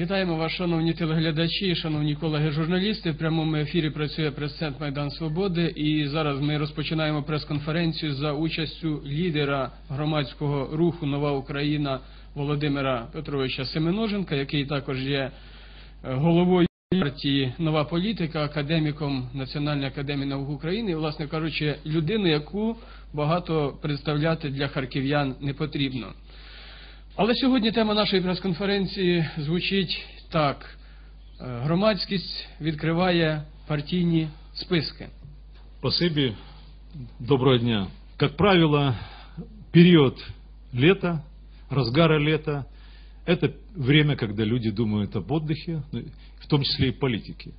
Вітаємо вас, шановні телеглядачі, шановні колеги-журналісти. В прямому ефірі працює прес-центр Майдан Свободи. І зараз ми розпочинаємо прес-конференцію за участю лідера громадського руху Нова Україна Володимира Петровича Семеноженка, який також є е, головою партії Нова політика, академіком Національної академії наук України, власне кажучи, людину, яку багато представляти для харків'ян не потрібно. Але сьогодні тема нашої прес-конференції звучить так: Е, громадськість відкриває партійні списки. Спасибо. Доброго дня. Как правило, период лета, разгара лета, это время, когда люди думают об отдыхе, ну, в том числе и политики.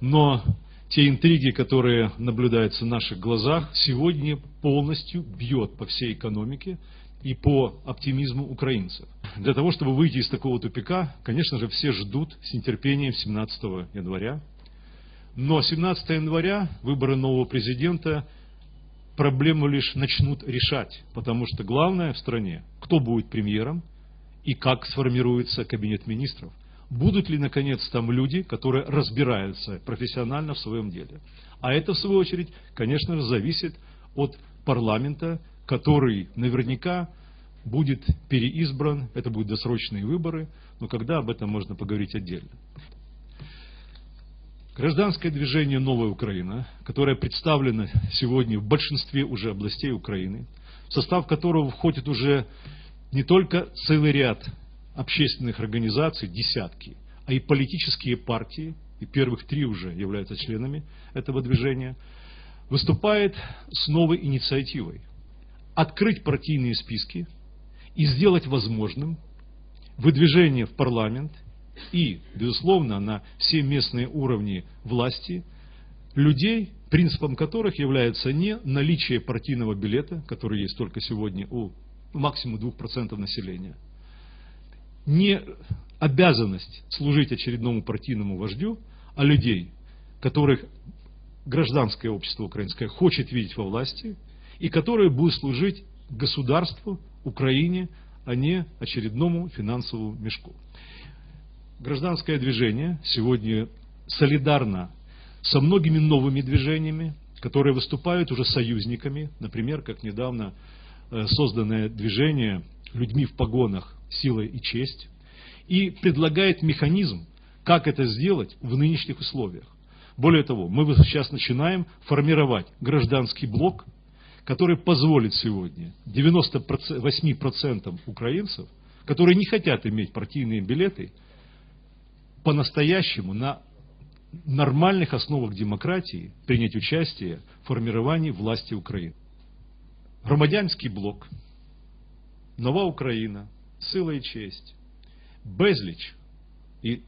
Но те интриги, которые наблюдаются в наших глазах, сегодня полностью бьет по всей экономике и по оптимизму украинцев. Для того, чтобы выйти из такого тупика, конечно же, все ждут с нетерпением 17 января. Но 17 января выборы нового президента проблему лишь начнут решать, потому что главное в стране, кто будет премьером и как сформируется кабинет министров. Будут ли, наконец, там люди, которые разбираются профессионально в своем деле. А это, в свою очередь, конечно же, зависит от парламента, который наверняка будет переизбран, это будут досрочные выборы, но когда об этом можно поговорить отдельно. Гражданское движение «Новая Украина», которое представлено сегодня в большинстве уже областей Украины, в состав которого входит уже не только целый ряд общественных организаций, десятки, а и политические партии, и первых три уже являются членами этого движения, выступает с новой инициативой – открыть партийные списки и сделать возможным выдвижение в парламент и, безусловно, на все местные уровни власти людей, принципом которых является не наличие партийного билета, который есть только сегодня у максимум 2% населения, не обязанность служить очередному партийному вождю, а людей, которых гражданское общество украинское хочет видеть во власти, и которые будут служить государству, Украине, а не очередному финансовому мешку. Гражданское движение сегодня солидарно со многими новыми движениями, которые выступают уже союзниками, например, как недавно э, созданное движение людьми в погонах «Сила и честь», и предлагает механизм, как это сделать в нынешних условиях. Более того, мы сейчас начинаем формировать гражданский блок, который позволит сегодня 98% украинцев, которые не хотят иметь партийные билеты, по-настоящему на нормальных основах демократии принять участие в формировании власти Украины. Громадянський блок, Нова Україна, Сила і честь, безліч. І,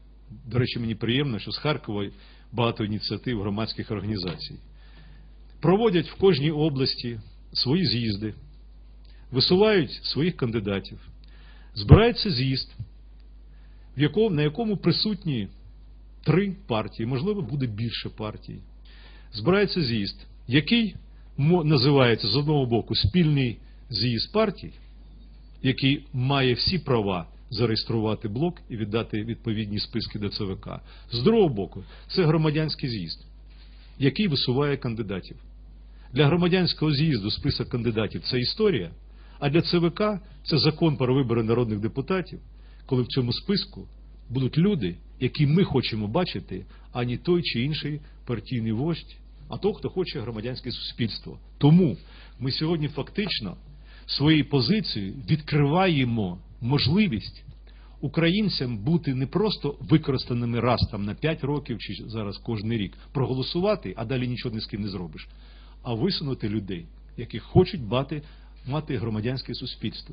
до речі, мені приємно, що з Харкова багато ініціатив громадських організацій. Проводять в кожній області свої з'їзди, висувають своїх кандидатів, збирається з'їзд, на якому присутні три партії, можливо, буде більше партій. Збирається з'їзд, який називається з одного боку спільний з'їзд партій, який має всі права зареєструвати блок і віддати відповідні списки до ЦВК. З другого боку, це громадянський з'їзд, який висуває кандидатів. Для громадянського з'їзду список кандидатів це історія, а для ЦВК це закон про вибори народних депутатів, коли в цьому списку будуть люди, які ми хочемо бачити, а не той чи інший партійний вождь, а той, хто хоче громадянське суспільство. Тому ми сьогодні фактично своєю позицією відкриваємо можливість українцям бути не просто використаними раз там на 5 років чи зараз кожен рік, проголосувати, а далі нічого ні з ким не зробиш, а висунути людей, які хочуть мати, мати громадянське суспільство.